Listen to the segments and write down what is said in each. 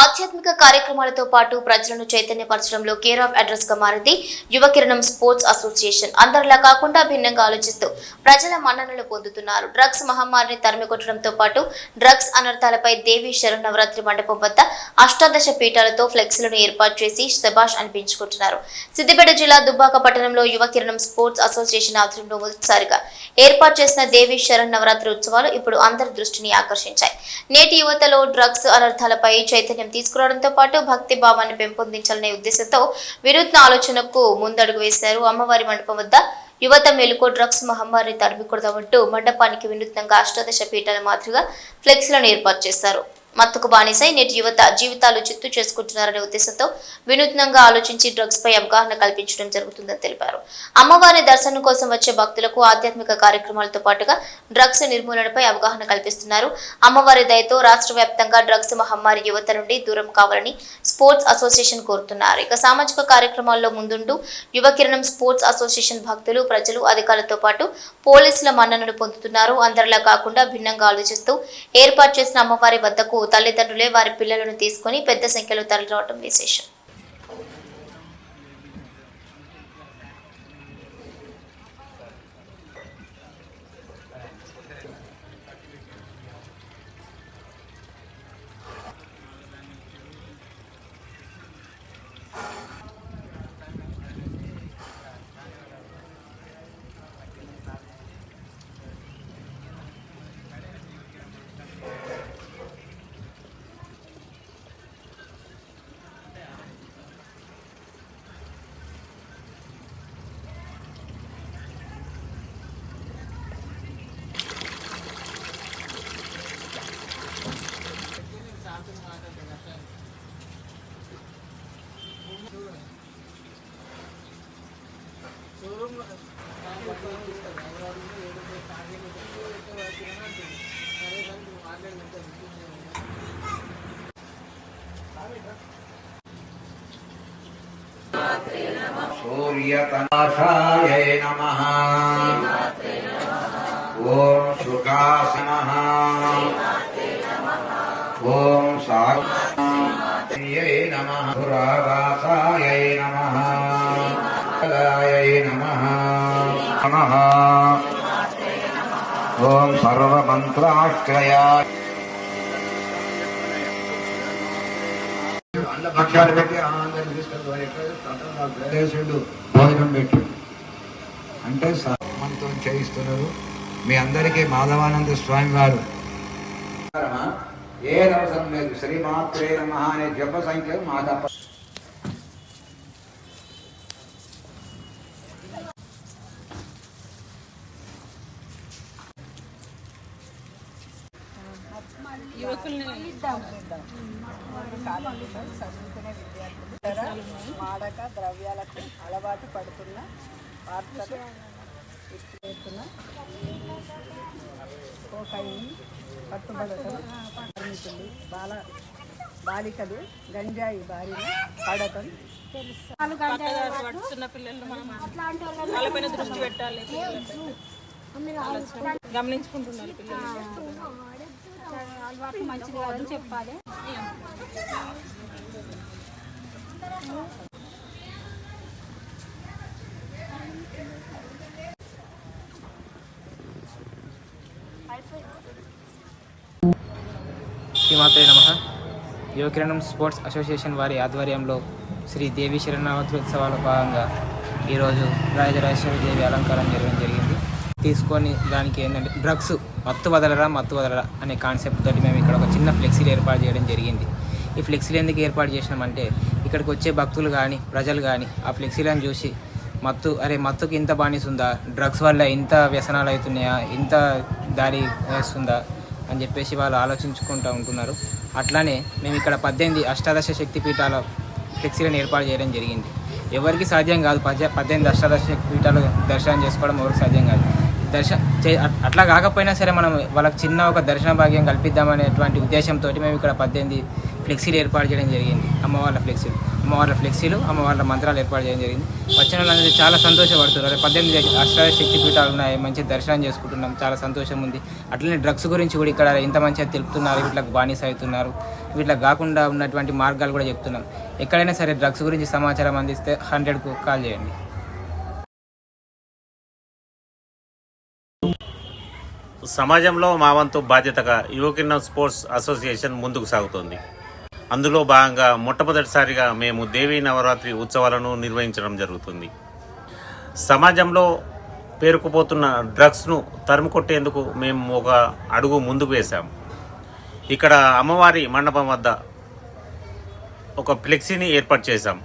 ఆధ్యాత్మిక కార్యక్రమాలతో పాటు ప్రజలను చైతన్యపరచడంలో కేర్ ఆఫ్ అడ్రస్గా మారింది యువకిరణం స్పోర్ట్స్ అసోసియేషన్. అందరిలా కాకుండా భిన్నంగా ఆలోచిస్తూ ప్రజల మన్ననలు పొందుతున్నారు. డ్రగ్స్ మహమ్మారిని తరిమికొట్టడంతో పాటు డ్రగ్స్ అనర్థాలపై దేవి శరణవరాత్రి మండపం వద్ద అష్టాదశ పీఠాలతో ఫ్లెక్సీలను ఏర్పాటు చేసి శబాష్ అనిపించుకుంటున్నారు. సిద్దిపేట జిల్లా దుబ్బాక పట్టణంలో యువకిరణం స్పోర్ట్స్ అసోసియేషన్ ఆధ్వర్యంలో మొదటిసారిగా ఏర్పాటు చేసిన దేవి శరణ్ నవరాత్రి ఉత్సవాలు ఇప్పుడు అందరి దృష్టిని ఆకర్షించాయి. నేటి యువతలో డ్రగ్స్ అనర్థాలపై చైతన్య తీసుకురావడంతో పాటు భక్తి భావాన్ని పెంపొందించాలనే ఉద్దేశంతో వినూత్న ఆలోచనకు ముందడుగు వేశారు అమ్మవారి మండపం వద్ద యువత మేలుకో డ్రగ్స్ మహమ్మారిని తరిమికొడదామంటూ మండపానికి వినూత్నంగా అష్టాదశ పీఠాల మాదిరిగా ఫ్లెక్స్లను ఏర్పాటు చేశారు. మత్తుకు బానిసై నేటి యువత జీవితాలు చిత్తు చేసుకుంటున్నారనే ఉద్దేశంతో వినూత్నంగా ఆలోచించి డ్రగ్స్ పై అవగాహన కల్పించడం జరుగుతుందని తెలిపారు. అమ్మవారి దర్శనం కోసం వచ్చే భక్తులకు ఆధ్యాత్మిక కార్యక్రమాలతో పాటుగా డ్రగ్స్ నిర్మూలనపై అవగాహన కల్పిస్తున్నారు. అమ్మవారి దయతో రాష్ట్ర వ్యాప్తంగా డ్రగ్స్ మహమ్మారి యువత నుండి దూరం కావాలని స్పోర్ట్స్ అసోసియేషన్ కోరుతున్నారు. ఇక సామాజిక కార్యక్రమాల్లో ముందుంటూ యువకిరణం స్పోర్ట్స్ అసోసియేషన్ భక్తులు ప్రజలు అధికారులతో పాటు పోలీసుల మన్ననలు పొందుతున్నారు. అందరిలా కాకుండా భిన్నంగా ఆలోచిస్తూ ఏర్పాటు చేసిన అమ్మవారి వద్దకు తల్లిదండ్రులే వారి పిల్లలను తీసుకుని పెద్ద సంఖ్యలో తరలిరావడం విశేషం. सूर्यतनाशायै नमः। ॐ शुकासनः। ॐ सायै नमः। पुरावासायै नमः। नमः। नमः। ॐ सर्वमन्त्राश्रयाय అన్న భక్ష్యాలు పెట్టి ఆనందాన్ని తీసుకెళ్ళి దేశుడు భోజనం పెట్టాడు. అంటే మనతో చేయిస్తున్నారు. మీ అందరికీ మాధవానంద స్వామి వారు. ఏ అవసరం లేదు. శ్రీమాత్రే నమ అనే జప సంఖ్య మాధవ మా తప్ప ఇతర మాదక ద్రవ్యాలకు అలవాటు పడుతున్న వార్తలు కోకైన్ పట్టుబడటం పరిమితులు బాల బాలికలు గంజాయి బారిన పడటం పడుతున్న పిల్లలు వాళ్ళపైన దృష్టి పెట్టాలి. గమనించుకుంటున్నారు పిల్లలు. అలవాటు మంచిది కాదని చెప్పాలి. శ్రీమాతే నమ. యువకిరణం స్పోర్ట్స్ అసోసియేషన్ వారి ఆధ్వర్యంలో శ్రీ దేవి శరణావతి ఉత్సవాల భాగంగా ఈరోజు రాజరాజేశ్వరి దేవి అలంకారం జరగడం జరిగింది. తీసుకొని దానికి ఏంటంటే డ్రగ్స్ మత్తు వదలరా మత్తు వదలరా అనే కాన్సెప్ట్ తోటి మేము ఇక్కడ ఒక చిన్న ఫ్లెక్సీలు ఏర్పాటు చేయడం జరిగింది. ఈ ఫ్లెక్సీలు ఎందుకు ఏర్పాటు చేసినామంటే ఇక్కడికి వచ్చే భక్తులు కానీ ప్రజలు కానీ ఆ ఫ్లెక్సీలను చూసి మత్తు అరే మత్తుకి ఇంత బానిస ఉందా? డ్రగ్స్ వల్ల ఇంత వ్యసనాలు అవుతున్నాయా? ఇంత దారి వేస్తుందా? అని చెప్పేసి వాళ్ళు ఆలోచించుకుంటూ ఉంటున్నారు. అట్లానే మేము ఇక్కడ పద్దెనిమిది అష్టాదశ శక్తిపీఠాల ఫ్లెక్సీలను ఏర్పాటు చేయడం జరిగింది. ఎవరికి సాధ్యం కాదు పద్దె పద్దెనిమిది అష్టాదశ పీఠాలు దర్శనం చేసుకోవడం ఎవరికి సాధ్యం కాదు. దర్శన చే- అట్- అట్లా కాకపోయినా సరే మనం వాళ్ళకి చిన్న ఒక దర్శన భాగ్యం కల్పిద్దామనేటువంటి ఉద్దేశంతో మేము ఇక్కడ పద్దెనిమిది ఫ్లెక్సీలు ఏర్పాటు చేయడం జరిగింది. అమ్మవార్ల ఫ్లెక్సీలు. అమ్మవార్ల ఫ్లెక్సీలు అమ్మవార్ల మంత్రాలు ఏర్పాటు చేయడం జరిగింది. వచ్చిన వాళ్ళందరూ చాలా సంతోషపడుతున్నారు. పద్దెనిమిది అష్టాదశ శక్తి పీఠాలు ఉన్నాయి మంచి దర్శనం చేసుకుంటున్నాం చాలా సంతోషం ఉంది. అట్లనే డ్రగ్స్ గురించి కూడా ఇక్కడ ఇంత మంచిగా తెలుపుతున్నారు వీటికి బానిస అవుతున్నారు. వీటికి కాకుండా ఉన్నటువంటి మార్గాలు కూడా చెప్తున్నాం. ఎక్కడైనా సరే డ్రగ్స్ గురించి సమాచారం అందిస్తే హండ్రెడ్కు కాల్ చేయండి. సమాజంలో మా వంతు బాధ్యతగా యువకిన్న స్పోర్ట్స్ అసోసియేషన్ ముందుకు సాగుతోంది. అందులో భాగంగా మొట్టమొదటిసారిగా మేము దేవీ నవరాత్రి ఉత్సవాలను నిర్వహించడం జరుగుతుంది. సమాజంలో పేరుకుపోతున్న డ్రగ్స్ను తరుముకొట్టేందుకు మేము ఒక అడుగు ముందుకు వేశాం ఇక్కడ అమ్మవారి మండపం వద్ద ఒక ఫ్లెక్సీని ఏర్పాటు చేశాం.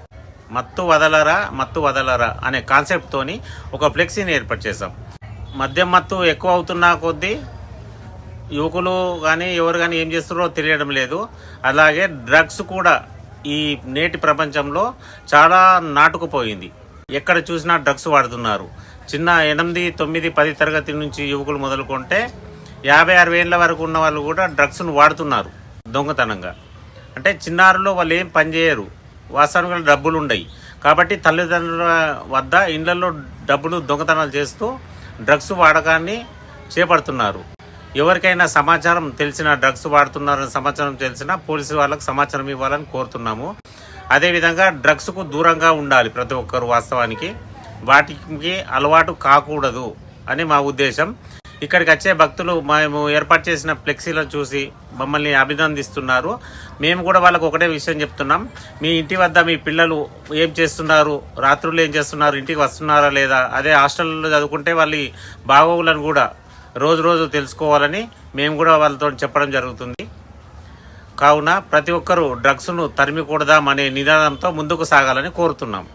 మత్తు వదలరా మత్తు వదలరా అనే కాన్సెప్ట్తోని ఒక ఫ్లెక్సీని ఏర్పాటు చేశాం. మద్యం మత్తు ఎక్కువ అవుతున్న కొద్దీ యువకులు కానీ ఎవరు కానీ ఏం చేస్తున్నారో తెలియడం లేదు. అలాగే డ్రగ్స్ కూడా ఈ నేటి ప్రపంచంలో చాలా నాటుకుపోయింది. ఎక్కడ చూసినా డ్రగ్స్ వాడుతున్నారు. చిన్న ఎనిమిది తొమ్మిది పది తరగతి నుంచి యువకులు మొదలుకుంటే యాభై అరవై ఏళ్ళ వరకు ఉన్న వాళ్ళు కూడా డ్రగ్స్ను వాడుతున్నారు దొంగతనంగా. అంటే చిన్నారులో వాళ్ళు ఏం పని చేయరు. వాస్తవానికి డబ్బులు ఉండయి కాబట్టి తల్లిదండ్రుల వద్ద ఇళ్ళలో డబ్బులు దొంగతనాలు చేస్తూ డ్రగ్స్ వాడకాన్ని చేపడుతున్నారు. ఎవరికైనా సమాచారం తెలిసిన డ్రగ్స్ వాడుతున్నారని సమాచారం తెలిసిన పోలీసు వాళ్ళకు సమాచారం ఇవ్వాలని కోరుతున్నాము. అదేవిధంగా డ్రగ్స్కు దూరంగా ఉండాలి ప్రతి ఒక్కరు వాస్తవానికి. వాటికి అలవాటు కాకూడదు అని మా ఉద్దేశం. ఇక్కడికి వచ్చే భక్తులు మేము ఏర్పాటు చేసిన ఫ్లెక్సీలను చూసి మమ్మల్ని అభినందిస్తున్నారు. మేము కూడా వాళ్ళకు ఒకటే విషయం చెప్తున్నాం. మీ ఇంటి వద్ద మీ పిల్లలు ఏం చేస్తున్నారు? రాత్రులు ఏం చేస్తున్నారు? ఇంటికి వస్తున్నారా లేదా? అదే హాస్టల్లో చదువుకుంటే వాళ్ళ బాగోగులను కూడా రోజు రోజు తెలుసుకోవాలని మేము కూడా వాళ్ళతో చెప్పడం జరుగుతుంది. కావున ప్రతి ఒక్కరూ డ్రగ్స్ను తరిమికూడదాం అనే నినాదంతో ముందుకు సాగాలని కోరుతున్నాం.